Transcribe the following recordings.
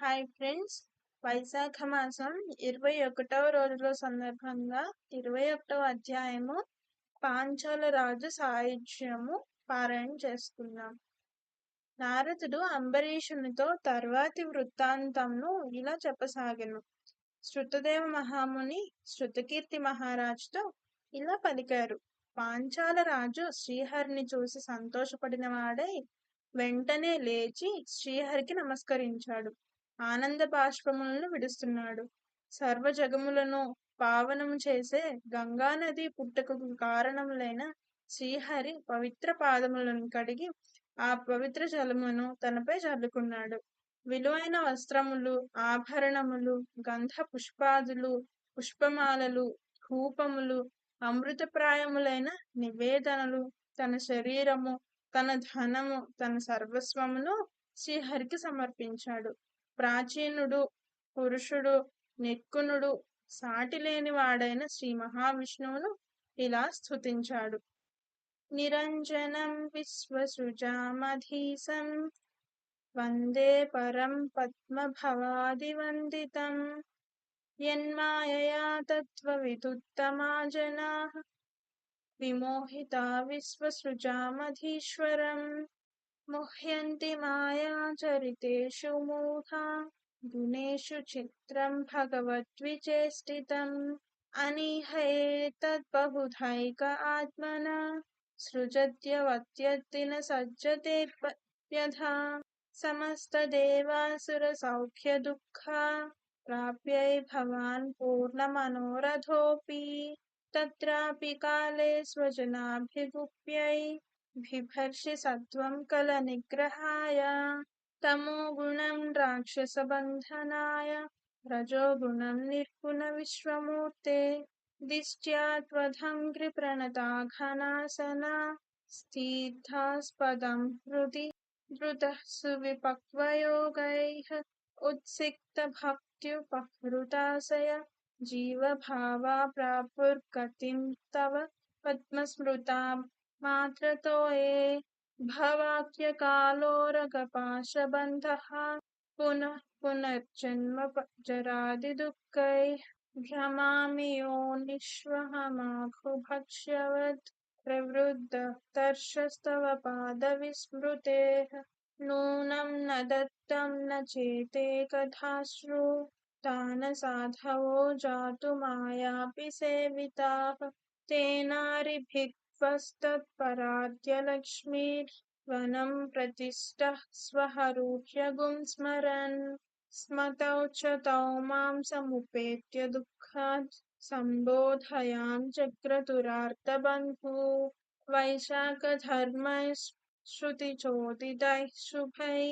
Hi friends వైశాఖ మాసం ఇరవై ఒకటవ రోజుల సందర్భంగా ఇరవై ఒకటవ అధ్యాయము పాంచాల రాజు సాయుధ్యము పారాయణ చేసుకున్నాం నారదుడు అంబరీషునితో తర్వాతి వృత్తాంతంను ఇలా చెప్పసాగను. శృతదేవ మహాముని శృతకీర్తి మహారాజుతో ఇలా పలికారు. పాంచాల రాజు శ్రీహరిని చూసి సంతోషపడిన వాడై వెంటనే లేచి శ్రీహరికి నమస్కరించాడు. ఆనంద బాష్పములను విడుస్తున్నాడు. సర్వ జగములను పావనము చేసే గంగానది పుట్టకు కారణములైన శ్రీహరి పవిత్ర పాదములను కడిగి ఆ పవిత్ర జలమును తనపై చల్లుకున్నాడు. విలువైన వస్త్రములు ఆభరణములు గంధ పుష్పాదులు పుష్పమాలలు ధూపములు అమృతప్రాయములైన నివేదనలు తన శరీరము తన ధనము తన సర్వస్వమును శ్రీహరికి సమర్పించాడు. ప్రాచీనుడు పురుషుడు నిక్కునుడు సాటిలేని వాడైన శ్రీ మహావిష్ణువును ఇలా స్థుతించాడు నిరంజనం విశ్వసృజామధీసం వందే పరం పద్మభవాదివందితం యన్మాయయా తత్వవిదుత్తమా జనా విమోహితా విశ్వసృజామధీశ్వరం मुह्यन्ति मायाचरितेषु मूढा, गुणेषु चित्रं भगवद्विचेष्टितम्। अनिहयेतद्बहुधैक आत्मना सृजत्यवत्यद्दिन सज्जते यथा। समस्तदेवासुरसौख्यदुःखा, प्राप्यै भवान् पूर्णमनोरथोऽपि। तत्रापि काले स्वजनाभिगुप्यै बिभर्षि सत्त्वं कलनिग्रहाय तमोगुणं राक्षसबन्धनाय रजोगुणं निर्गुणविश्वमूर्ते दिष्ट्या त्वधं घृप्रणताघनासना स्थिद्धास्पदं हृदि द्रुतः सुविपक्वयोगैः उत्सिक्तभक्त्युपहृताशय जीवभावा प्रापुर्गतिं तव पद्मस्मृता मात्रतो ये भवाक्यकालोरगपाशबन्धः पुनः पुनर्जन्म जरादिदुःखैः भ्रमामि योनिष्वहमाघुभक्ष्यवत् प्रवृद्ध तर्षस्तव पादविस्मृतेः नूनं न दत्तं न चेते कथाश्रु दानसाधवो जातु मायापि सेविताः तेनारिभिः तेनारिभिक्त्वस्तत्पराद्यलक्ष्मीर्वनं प्रतिष्ठः स्वहरूह्यगुं स्मरन्। स्मतौ च तौ माँ समुपेत्य दुःखात् सम्बोधयां चक्रतुरार्तबन्धु। वैशाखधर्मैः श्रुतिचोदितैः शुभैः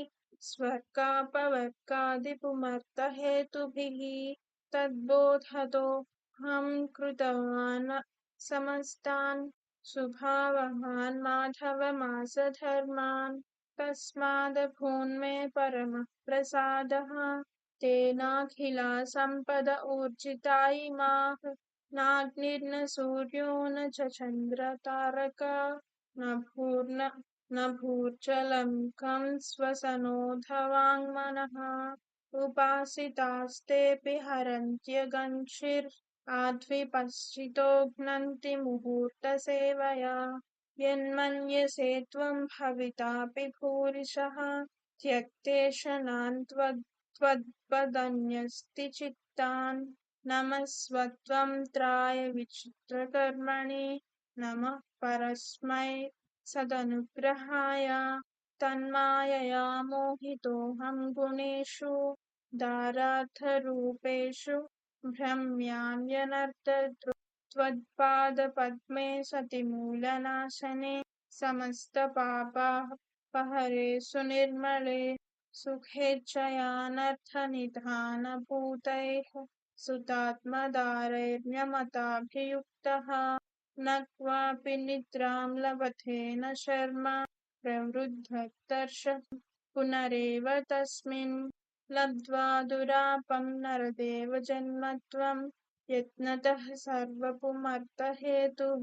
स्वर्गापवर्गादिपुमर्थहेतुभिः तद्बोधतोऽहं कृतवान् समस्तान् शुभावहान् माधवमासधर्मान् तस्मादभून्मे परमः प्रसादः तेनाखिला सम्पद ऊर्जिता इमाः नाग्निर्न सूर्यो न च चन्द्रतारका न भूर्न न भूर्जलं कं स्वसनोधवाङ्मनः उपासितास्तेऽपि हरन्त्यगंशिर् आद्विपश्चितो घ्नन्ति मुहूर्तसेवया यन्मन्यसे त्वं भवितापि भूरिशः त्यक्तेशनान् त्वद्वदन्यस्ति चित्तान्। नमस्वत्वं त्राय विचित्रकर्मणि, नमः परस्मै सदनुग्रहाय। तन्मायया मोहितोऽहं गुणेषु, दारार्थरूपेषु भ्रम्याम्यनर्थत्वत्पादपद्मे सति मूलनाशने समस्तपापापहरे सुनिर्मले सुखेच्छयानर्थनिधानभूतैः सुतात्मदारैर्म्यमताभियुक्तः न क्वापि निद्रां लभते न शर्मा प्रवृद्धतर्ष पुनरेव तस्मिन् लब्ध्वा दुरापं नरदेवजन्मत्वं यत्नतः सर्वपुमर्थहेतुः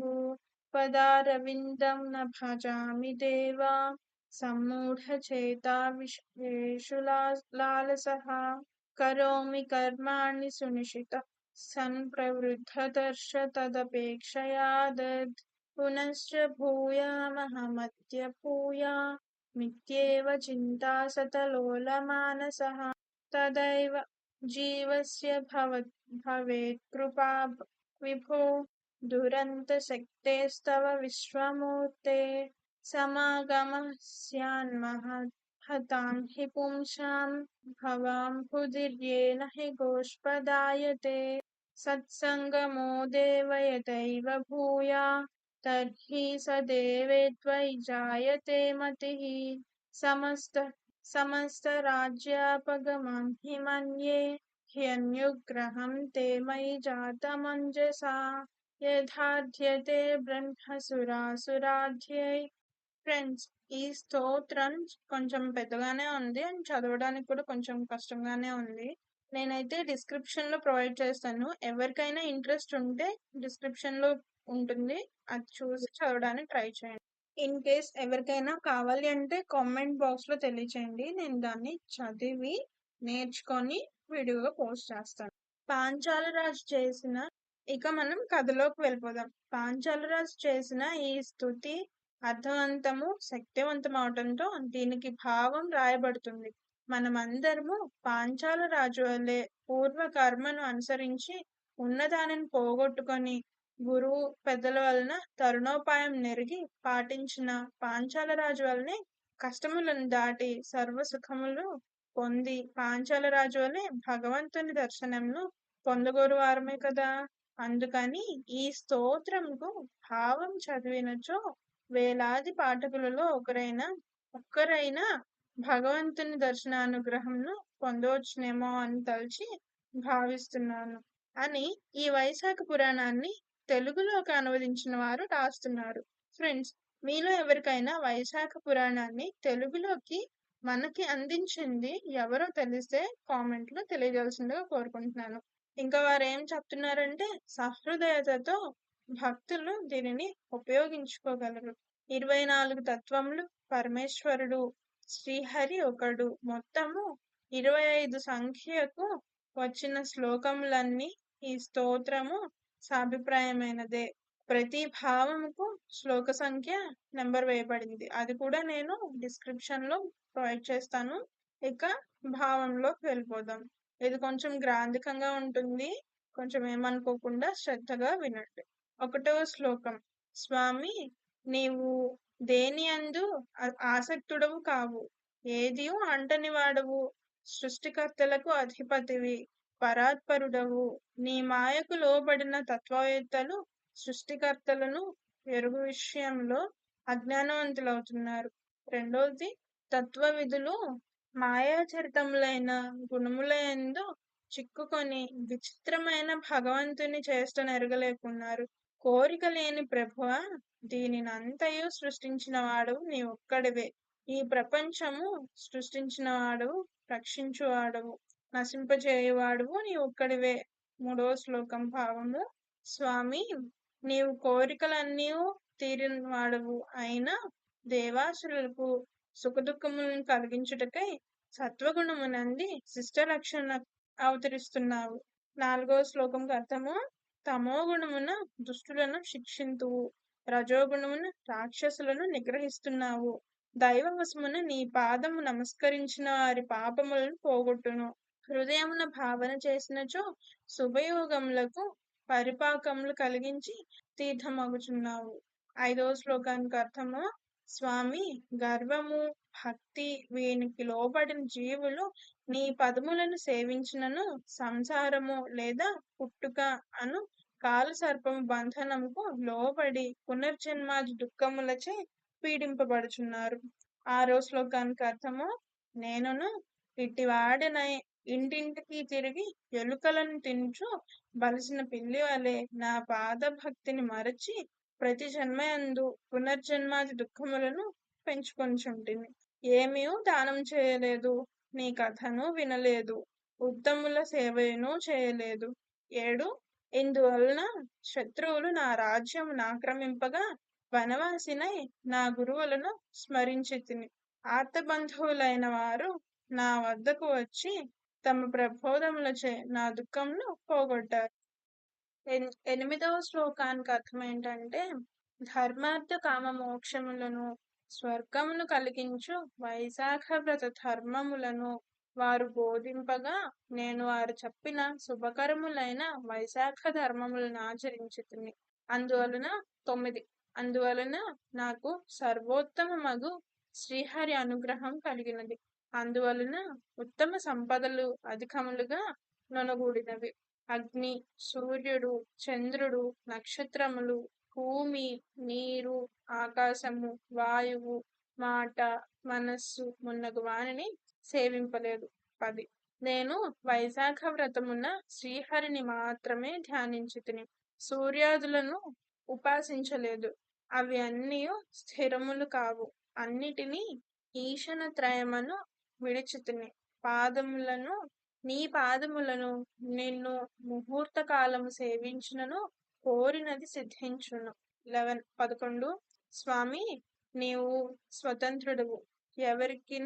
पदारविन्दं न भजामि देवा सम्मूढचेता विषयेषु लालसः। करोमि कर्माणि सुनिशितः सन् प्रवृद्धदर्श तदपेक्षया दद् पुनश्च भूयामहमद्य मित्येव चिन्ता सतलोलमानसः। तदैव जीवस्य भवेत्। कृपा विभो दुरन्तशक्तेस्तव विश्वमूर्ते समागमः स्यान्महतां हि पुंसां भवाम्भुधिर्येन हि गोष्पदायते। सत्सङ्गमो देवयतैव भूया, तर्हि स देवेत्वयि जायते मतिः। समस्त समस्तराज्यापगमं हि मन्ये ह्यन्युग्रहं ते मयि जातमञ्जसा యథాధ్యతే బ్రహ్మసురాసురాధ్యై ఫ్రెండ్స్ ఈ స్తోత్రం కొంచెం పెద్దగానే ఉంది అండ్ చదవడానికి కూడా కొంచెం కష్టంగానే ఉంది నేనైతే డిస్క్రిప్షన్ లో ప్రొవైడ్ చేస్తాను ఎవరికైనా ఇంట్రెస్ట్ ఉంటే డిస్క్రిప్షన్ లో ఉంటుంది అది చూసి చదవడానికి ట్రై చేయండి ఇన్ కేస్ ఎవరికైనా కావాలి అంటే కామెంట్ బాక్స్లో తెలియచేయండి. నేను దాన్ని చదివి నేర్చుకొని వీడియోగా పోస్ట్ చేస్తాను. పాంచాల రాజు చేసిన ఇక మనం కథలోకి వెళ్ళిపోదాం. పాంచాలరాజు చేసిన ఈ స్థుతి అర్థవంతము శక్తివంతం అవటంతో దీనికి భావం రాయబడుతుంది. మనమందరము పాంచాల రాజు వల్లే పూర్వ కర్మను అనుసరించి ఉన్నదానిని పోగొట్టుకొని గురువు పెద్దల వలన తరుణోపాయం నెరిగి పాటించిన పాంచాల రాజు వల్లనే కష్టములను దాటి సర్వ సుఖములు పొంది పాంచాల రాజు వల్లే భగవంతుని దర్శనంను పొందగోరు వారమే కదా. అందుకని ఈ స్తోత్రంకు భావం చదివినచో వేలాది పాఠకులలో ఒకరైన ఒక్కరైన భగవంతుని దర్శనానుగ్రహంను పొందవచ్చునేమో అని తలచి భావిస్తున్నాను. అని ఈ వైశాఖ పురాణాన్ని తెలుగులోకి అనువదించిన వారు రాస్తున్నారు. ఫ్రెండ్స్ మీలో ఎవరికైనా వైశాఖ పురాణాన్ని తెలుగులోకి మనకి అందించింది ఎవరో తెలిస్తే కామెంట్లో తెలియజాల్సిందిగా తెలియజేయాల్సిందిగా కోరుకుంటున్నాను. ఇంకా వారు ఏం చెప్తున్నారంటే సహృదయతతో భక్తులు దీనిని ఉపయోగించుకోగలరు. ఇరవై నాలుగు తత్వములు పరమేశ్వరుడు శ్రీహరి ఒకడు. మొత్తము ఇరవై ఐదు సంఖ్యకు వచ్చిన శ్లోకములన్నీ ఈ స్తోత్రము సాభిప్రాయమైనదే. ప్రతి భావముకు శ్లోక సంఖ్య నెంబర్ వేయబడింది. అది కూడా నేను డిస్క్రిప్షన్లో ప్రొవైడ్ చేస్తాను. ఇక భావంలోకి వెళ్ళిపోదాం. ఇది కొంచెం గ్రాంధికంగా ఉంటుంది. కొంచెం ఏమనుకోకుండా శ్రద్ధగా వినండి. ఒకటవ శ్లోకం. స్వామి నీవు దేని అందు ఆసక్తుడవు కావు? ఏది అంటని వాడవు సృష్టికర్తలకు అధిపతివి. పరాత్పరుడవు. నీ మాయకు లోబడిన తత్వవేత్తలు సృష్టికర్తలను ఎరుగు విషయంలో అజ్ఞానవంతులవుతున్నారు. రెండోది తత్వ విధులు మాయాచరితములైన గుణములందు చిక్కుకొని విచిత్రమైన భగవంతుని చేష్ట నెరగలేకున్నారు కోరిక లేని ప్రభువ దీనినంతయు సృష్టించిన వాడు నీ ఒక్కడివే. ఈ ప్రపంచము సృష్టించిన వాడు రక్షించువాడవు. నశింపజేయువాడువు. నీ ఒక్కడివే మూడవ శ్లోకం భావము. స్వామి నీవు కోరికలన్నీ తీరిన వాడవు అయినా దేవాసులకు సుఖదుఖములను కలిగించుటకై సత్వగుణమునంది శిష్ట రక్షణ అవతరిస్తున్నావు. నాలుగవ శ్లోకం అర్థము. తమో గుణమున దుష్టులను శిక్షింతువు. రజోగుణమున రాక్షసులను నిగ్రహిస్తున్నావు. దైవవశమున నీ పాదము నమస్కరించిన వారి పాపములను పోగొట్టును. హృదయమున భావన చేసినచో శుభయోగములకు పరిపాకములు కలిగించి తీర్థమగుచున్నావు. ఐదవ శ్లోకానికి అర్థము స్వామి గర్వము భక్తి వీనికి లోబడిన జీవులు నీ పదములను సేవించినను సంసారము లేదా పుట్టుక అను కాల సర్పము బంధనముకు లోబడి పునర్జన్మాది దుఃఖములచే పీడింపబడుచున్నారు. ఆరో శ్లోకానికి అర్థము నేనును ఇటివాడిన ఇంటింటికి తిరిగి ఎలుకలను తించు బలిసిన పిల్లి వలె నా పాద భక్తిని మరచి ప్రతి జన్మయందు పునర్జన్మాది దుఃఖములను పెంచుకొంచుంటిని ఏమీ దానం చేయలేదు నీ కథను వినలేదు ఉత్తముల సేవను చేయలేదు. ఏడు ఇందువలన శత్రువులు నా రాజ్యం ఆక్రమింపగా వనవాసినై నా గురువులను స్మరించి తిని ఆర్తబంధువులైన వారు నా వద్దకు వచ్చి తమ ప్రబోధములచే నా దుఃఖంను పోగొట్టారు. ఎనిమిదవ శ్లోకానికి అర్థం ఏంటంటే ధర్మార్థ కామ మోక్షములను స్వర్గమును కలిగించు వైశాఖ వ్రత ధర్మములను వారు బోధింపగా నేను వారు చెప్పిన శుభకరములైన వైశాఖ ధర్మములను ఆచరించుతుంది అందువలన తొమ్మిది. అందువలన నాకు సర్వోత్తమ మగు శ్రీహరి అనుగ్రహం కలిగినది. అందువలన ఉత్తమ సంపదలు అధికములుగా నొనగూడినవి. అగ్ని సూర్యుడు చంద్రుడు నక్షత్రములు భూమి నీరు ఆకాశము వాయువు మాట మనస్సు మున్నగు వాణిని సేవింపలేదు. పది. నేను వైశాఖ వ్రతమున శ్రీహరిని మాత్రమే ధ్యానించి తిని సూర్యాదులను ఉపాసించలేదు. అవి అన్నీ స్థిరములు కావు. అన్నిటినీ ఈశన త్రయమను విడుచుతుని. పాదములను నీ పాదములను నిన్ను ముహూర్త కాలము సేవించినను కోరినది సిద్ధించును. లెవెన్ పదకొండు స్వామి నీవు స్వతంత్రుడువు. ఎవరికి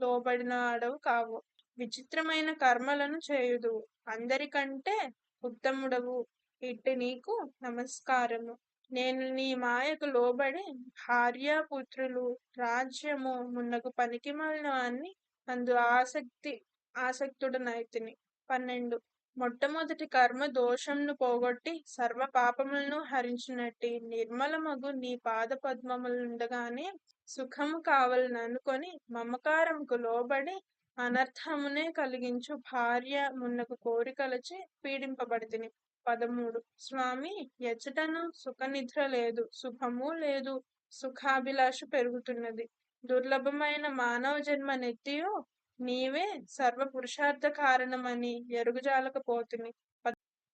లోబడినాడవు కావు. విచిత్రమైన కర్మలను చేయుదువు. అందరికంటే ఉత్తముడవు. ఇట్టు నీకు నమస్కారము. నేను నీ మాయకు లోబడి భార్యాపుత్రులు రాజ్యము మున్నకు పనికి అన్ని అందు ఆసక్తి ఆసక్తుడనైతిని. పన్నెండు. మొట్టమొదటి కర్మ దోషంను పోగొట్టి సర్వ పాపములను హరించినట్టి. నిర్మలమగు నీ పాద పద్మములుండగానే సుఖము కావాలని అనుకొని మమకారంకు లోబడి అనర్థమునే కలిగించు భార్య మున్నకు కోరికలచే పీడింపబడితిని. పదమూడు. స్వామి ఎచ్చటను సుఖనిద్ర లేదు శుభము లేదు సుఖాభిలాష పెరుగుతున్నది. దుర్లభమైన మానవ జన్మ నెత్తియో నీవే సర్వ పురుషార్థ కారణమని ఎరుగుజాలకపోతుంది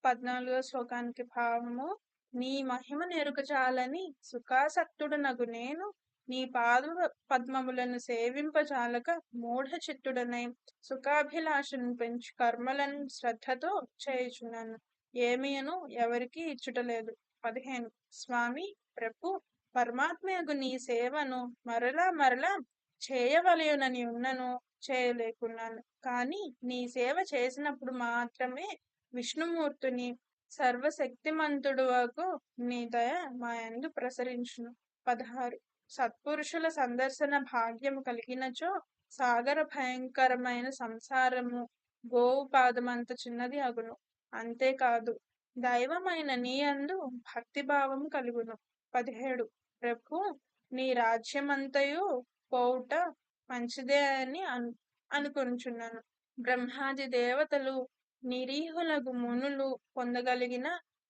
పద్నాలుగో శ్లోకానికి భావము నీ మహిమ నెరుగజాలని సుఖాసక్తుడనగు నేను నీ పాద పద్మములను సేవింపజాలక మూఢ చిత్తుడనై సుఖాభిలాషను పెంచు కర్మలను శ్రద్ధతో చేయుచున్నాను. ఏమియను ఎవరికీ ఇచ్చుటలేదు. పదిహేను. స్వామి ప్రభు పరమాత్మయకు నీ సేవను మరలా మరలా చేయవలయునని ఉన్నను చేయలేకున్నాను. కానీ నీ సేవ చేసినప్పుడు మాత్రమే విష్ణుమూర్తిని సర్వశక్తిమంతుడు వరకు నీ దయ మా ఎందు ప్రసరించును. పదహారు. సత్పురుషుల సందర్శన భాగ్యము కలిగినచో సాగర భయంకరమైన సంసారము గోవు పాదమంత చిన్నది అగును. అంతేకాదు దైవమైన నీ అందు భక్తిభావము కలుగును. పదిహేడు. ప్రభు నీ రాజ్యమంతయు పోవుట మంచిదే అని అను అనుకుంటున్నాను బ్రహ్మాది దేవతలు నిరీహులకు మునులు పొందగలిగిన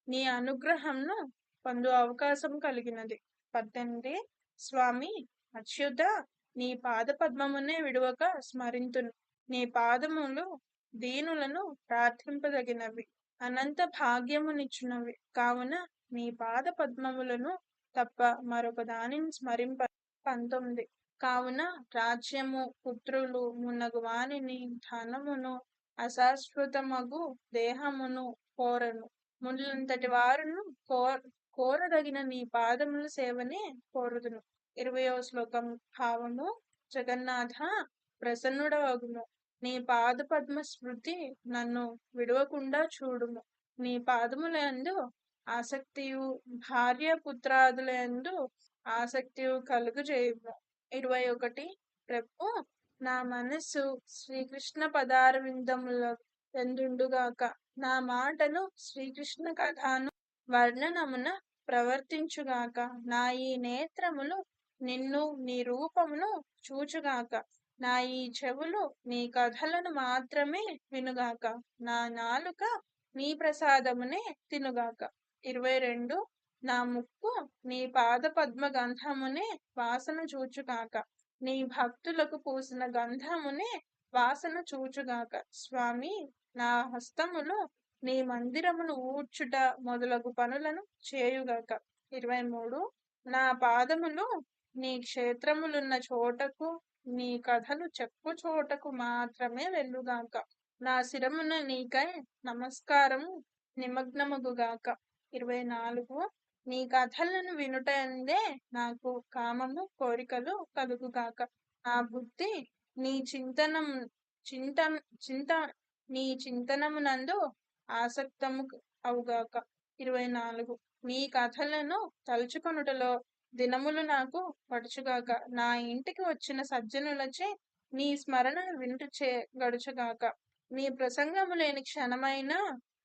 నీ అనుగ్రహంను పొందు అవకాశం కలిగినది. పద్దెనిమిది స్వామి అచ్యుత నీ పాద పద్మమునే విడువక స్మరింతును. నీ పాదములు దీనులను ప్రార్థింపదగినవి. అనంత భాగ్యమునిచ్చునవి. కావున నీ పాద పద్మములను తప్ప మరొక దానిని స్మరింప పంతొమ్మిది కావున రాజ్యము పుత్రులు మున్నగు వాణిని ధనమును అశాశ్వతమగు దేహమును కోరను. ముందులంతటి వారును కోర్ కోరదగిన నీ పాదముల సేవనే కోరుదును. ఇరవయో శ్లోకం. భావము జగన్నాథ ప్రసన్నుడవగును. నీ పాద పద్మ స్మృతి నన్ను విడవకుండా చూడుము. నీ పాదములందు ఆసక్తియు భార్య పుత్రాదులందు ఆసక్తియు కలుగు చేయము. ఇరవై ఒకటి. ప్రభు నా మనస్సు శ్రీకృష్ణ పదార విందముల ఎందుండుగాక నా మాటను శ్రీకృష్ణ కథను వర్ణనమున ప్రవర్తించుగాక. నా ఈ నేత్రములు నిన్ను నీ రూపమును చూచుగాక. నా ఈ చెవులు నీ కథలను మాత్రమే వినుగాక. నా నాలుక నీ ప్రసాదమునే తినుగాక. ఇరవై రెండు నా ముక్కు నీ పాద పద్మ గంధమునే వాసన చూచుగాక. నీ భక్తులకు పూసిన గంధమునే వాసన చూచుగాక. స్వామి నా హస్తములు నీ మందిరమును ఊడ్చుట మొదలగు పనులను చేయుగాక. ఇరవై మూడు నా పాదములు నీ క్షేత్రములున్న చోటకు నీ కథలు చెప్పు చోటకు మాత్రమే వెళ్ళుగాక. నా శిరమున నీకై నమస్కారము నిమగ్నముగుగాక. ఇరవై నాలుగు నీ కథలను వినుటందే నాకు కామము కోరికలు కలుగుగాక. నా బుద్ధి నీ చింతనం చింత చింత నీ చింతనమునందు ఆసక్తము అవుగాక. ఇరవై నాలుగు నీ కథలను తలుచుకొనుటలో దినములు నాకు పడుచుగాక నా ఇంటికి వచ్చిన సజ్జనులచే నీ స్మరణను వింటు చే గడుచుగాక. నీ ప్రసంగము లేని క్షణమైన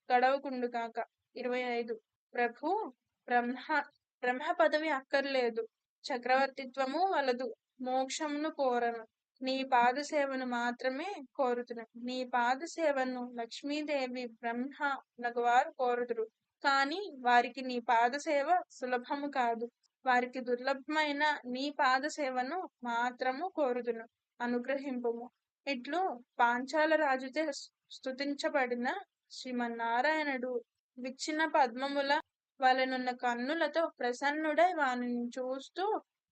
గడవకుండుగాక. ఇరవై ఐదు ప్రభు బ్రహ్మ బ్రహ్మ పదవి అక్కర్లేదు. చక్రవర్తిత్వము వలదు. మోక్షమును కోరను. నీ పాద సేవను మాత్రమే కోరుతును. నీ పాద సేవను లక్ష్మీదేవి బ్రహ్మ నగవారు కోరుదురు. కానీ వారికి నీ పాద సేవ సులభము కాదు. వారికి దుర్లభమైన నీ పాద సేవను మాత్రము కోరుదును. అనుగ్రహింపుము. ఇట్లు పాంచాల రాజుతే స్తుతించబడిన శ్రీమన్నారాయణుడు విచ్చిన పద్మముల వలనున్న కన్నులతో ప్రసన్నుడై వానిని చూస్తూ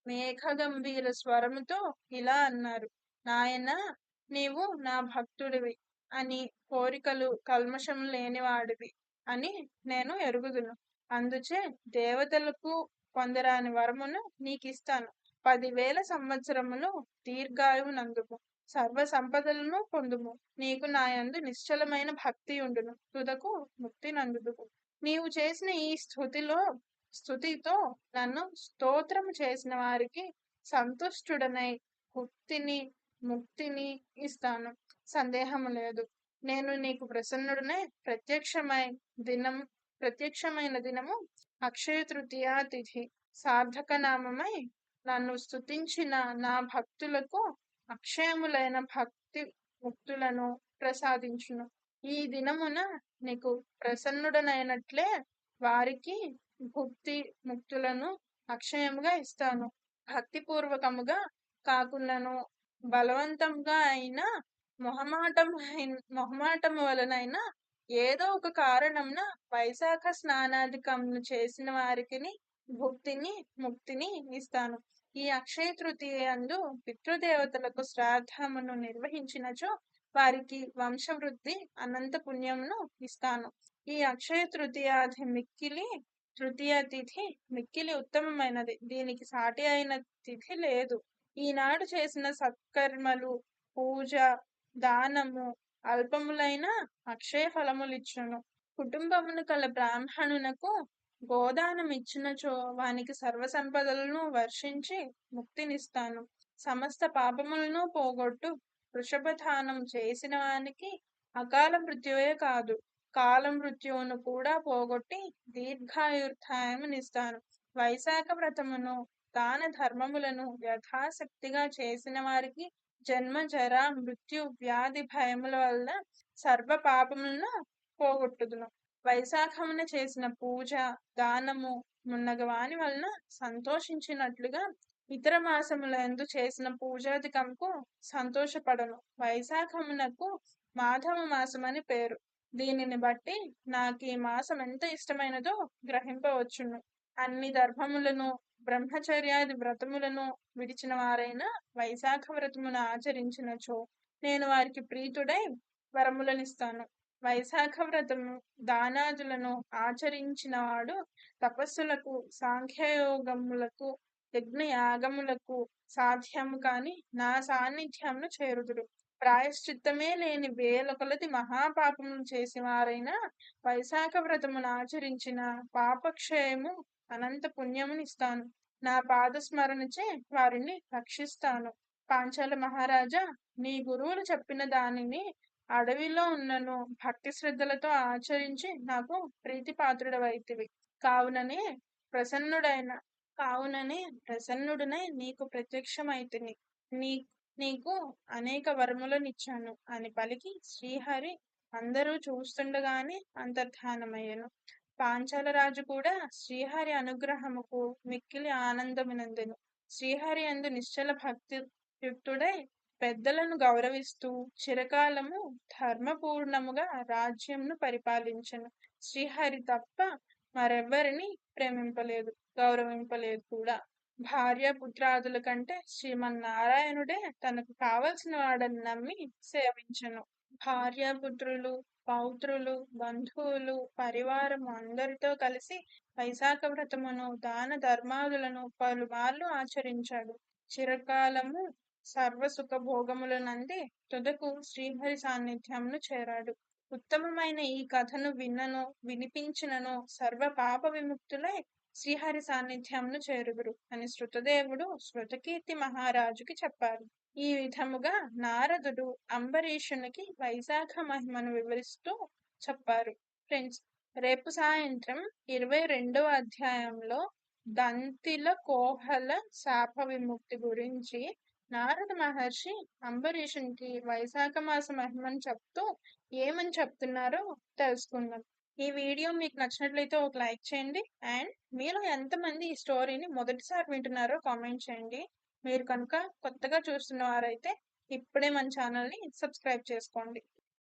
మేఘగంభీర స్వరముతో ఇలా అన్నారు నాయన నీవు నా భక్తుడివి అని కోరికలు కల్మషం లేనివాడివి అని నేను ఎరుగుదును. అందుచే దేవతలకు పొందరాని వరమును నీకిస్తాను. పదివేల సంవత్సరములు దీర్ఘాయువునందుము సర్వ సంపదలను పొందుము. నీకు నాయందు నిశ్చలమైన భక్తి ఉండును. తుదకు ముక్తి నందుదుకు. నీవు చేసిన ఈ స్థుతిలో స్థుతితో నన్ను స్తోత్రము చేసిన వారికి సంతుష్టుడనై ముక్తిని ముక్తిని ఇస్తాను. సందేహము లేదు. నేను నీకు ప్రసన్నుడనే ప్రత్యక్షమై దినం ప్రత్యక్షమైన దినము అక్షయ తృతీయ తిథి. సార్థక నామమై నన్ను స్తుతించిన నా భక్తులకు అక్షయములైన భక్తి ముక్తులను ప్రసాదించును. ఈ దినమున నీకు ప్రసన్నుడనైనట్లే వారికి భుక్తి ముక్తులను అక్షయముగా ఇస్తాను. భక్తిపూర్వకముగా కాకుండాను బలవంతంగా అయినా మొహమాటం మొహమాటం వలనైనా ఏదో ఒక కారణంన వైశాఖ స్నానాధికమును చేసిన వారికి భుక్తిని ముక్తిని ఇస్తాను. ఈ అక్షయ తృతీయ అందు పితృదేవతలకు శ్రాద్ధమును నిర్వహించినచో వారికి వంశవృద్ధి అనంత పుణ్యమును ఇస్తాను. ఈ అక్షయ తృతీయాది మిక్కిలి తృతీయ తిథి మిక్కిలి ఉత్తమమైనది. దీనికి సాటి అయిన తిథి లేదు. ఈనాడు చేసిన సత్కర్మలు పూజ దానము అల్పములైన అక్షయ ఫలములిచ్చును. కుటుంబమును కల బ్రాహ్మణునకు గోదానం ఇచ్చినచో వానికి సర్వసంపదలను వర్షించి ముక్తినిస్తాను. సమస్త పాపములను పోగొట్టు వృషభధానం చేసిన వానికి అకాల మృత్యువే కాదు కాల మృత్యువును కూడా పోగొట్టి దీర్ఘాయుర్ధాయమునిస్తాను. వైశాఖ వ్రతమును దాన ధర్మములను యథాశక్తిగా చేసిన వారికి జన్మ జర మృత్యు వ్యాధి భయముల వల్ల సర్వ పాపములను పోగొట్టుదును. వైశాఖమున చేసిన పూజ దానము మున్నగవాని వలన సంతోషించినట్లుగా ఇతర మాసములందు చేసిన పూజాధికంకు సంతోషపడను. వైశాఖమునకు మాధవ మాసమని పేరు. దీనిని బట్టి నాకు ఈ మాసం ఎంత ఇష్టమైనదో గ్రహింపవచ్చును. అన్ని ధర్మములను బ్రహ్మచర్యాది వ్రతములను విడిచిన వారైనా వైశాఖ వ్రతమును ఆచరించినచో నేను వారికి ప్రీతుడై వరములనిస్తాను వైశాఖ వ్రతము దానాదులను ఆచరించిన వాడు తపస్సులకు సాంఖ్యయోగములకు యజ్ఞయాగములకు సాధ్యము కాని నా సాన్నిధ్యమును చేరుదురు. ప్రాయశ్చిత్తమే లేని వేల కొలది మహాపాపములు చేసివారైనా వైశాఖ వ్రతమును ఆచరించిన పాపక్షయము అనంత పుణ్యమునిస్తాను. నా పాదస్మరణచే వారిని రక్షిస్తాను. పాంచాల మహారాజా నీ గురువులు చెప్పిన దానిని అడవిలో ఉన్నను భక్తి శ్రద్ధలతో ఆచరించి నాకు ప్రీతిపాత్రుడవైతివి. కావుననే ప్రసన్నుడైన కావుననే ప్రసన్నుడినై నీకు ప్రత్యక్షమైతిని. నీ నీకు అనేక వరములనిచ్చాను అని పలికి శ్రీహరి అందరూ చూస్తుండగానే అంతర్ధానమయ్యను. పాంచాలరాజు కూడా శ్రీహరి అనుగ్రహముకు మిక్కిలి ఆనందమునందెను. శ్రీహరి అందు నిశ్చల భక్తి యుక్తుడై పెద్దలను గౌరవిస్తూ చిరకాలము ధర్మపూర్ణముగా రాజ్యంను పరిపాలించను. శ్రీహరి తప్ప మరెవ్వరిని ప్రేమింపలేదు గౌరవింపలేదు కూడా. భార్య పుత్రాదుల కంటే శ్రీమన్నారాయణుడే తనకు కావలసిన వాడని నమ్మి సేవించను. భార్య పుత్రులు పౌత్రులు బంధువులు పరివారం అందరితో కలిసి వైశాఖ వ్రతమును దాన ధర్మాదులను పలుమార్లు ఆచరించాడు. చిరకాలము సర్వ భోగముల భోగములనంది తుదకు శ్రీహరి సాన్నిధ్యంను చేరాడు. ఉత్తమమైన ఈ కథను విన్నను వినిపించినను సర్వ పాప విముక్తులై శ్రీహరి సాన్నిధ్యంను చేరుగురు అని శృతదేవుడు శృతకీర్తి మహారాజుకి చెప్పారు ఈ విధముగా నారదుడు అంబరీషునికి వైశాఖ మహిమను వివరిస్తూ చెప్పారు. ఫ్రెండ్స్ రేపు సాయంత్రం ఇరవై రెండవ అధ్యాయంలో దంతిల కోహల శాప విముక్తి గురించి నారద మహర్షి అంబరీషునికి వైశాఖ మాస మహిమను చెప్తూ ఏమని చెప్తున్నారో తెలుసుకుందాం. ఈ వీడియో మీకు నచ్చినట్లయితే ఒక లైక్ చేయండి. అండ్ మీలో ఎంతమంది ఈ స్టోరీని మొదటిసారి వింటున్నారో కామెంట్ చేయండి. మీరు కనుక కొత్తగా చూస్తున్న వారైతే ఇప్పుడే మన ఛానల్ని సబ్స్క్రైబ్ చేసుకోండి.